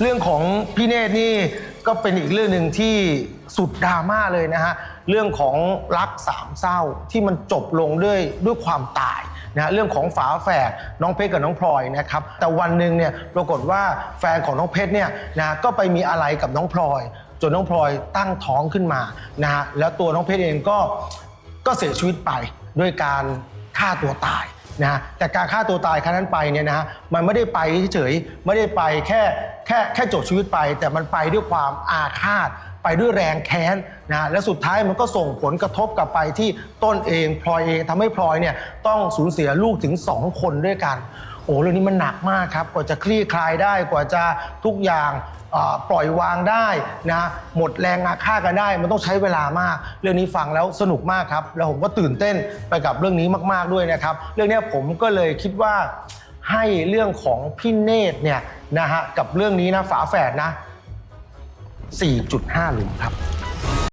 เรื่องของพี่เนตรนี่ก็เป็นอีกเรื่องหนึ่งที่สุดดราม่าเลยนะฮะเรื่องของรักสามเศร้าที่มันจบลงด้วยด้วยความตายนะฮะเรื่องของฝาแฝดน้องเพชรกับน้องพลอยนะครับแต่วันหนึ่งเนี่ยปรากฏว่าแฟนของน้องเพชรเนี่ยนะก็ไปมีอะไรกับน้องพลอย จนน้องพลอยตั้งท้องขึ้นมานะฮะแล้วตัวน้องเพชรเองก็ก็เสียชีวิตไปด้วยการฆ่าตัวตาย นะฮะแต่การฆ่าตัวตายครั้งนั้นไปเนี่ยนะฮะมันไม่ได้ไปเฉยๆไม่ได้ไปแค่แค่แค่จบชีวิตไป แต่มันไปด้วยความอาฆาต ไปด้วยแรงแค้นนะฮะและสุดท้ายมันก็ส่งผลกระทบกลับไปที่ต้นเองพลอยเองทำให้พลอยเนี่ยต้องสูญเสียลูกถึง 2 คนด้วยกัน โอ้เรื่องนี้มันหนักมากครับ กว่าจะคลี่คลายได้กว่าจะทุกอย่างอ่าปล่อยวางได้นะหมดแรงอาฆาตกันได้ มันต้องใช้เวลามาก เรื่องนี้ฟังแล้วสนุกมากครับ แล้วผมก็ตื่นเต้นไปกับเรื่องนี้มาก ๆด้วยนะครับ เรื่องนี้ผมก็เลยคิดว่าให้เรื่องของพี่เนตรเนี่ยนะฮะกับเรื่องนี้นะฝาแฝดนะ 4.5หลุมครับ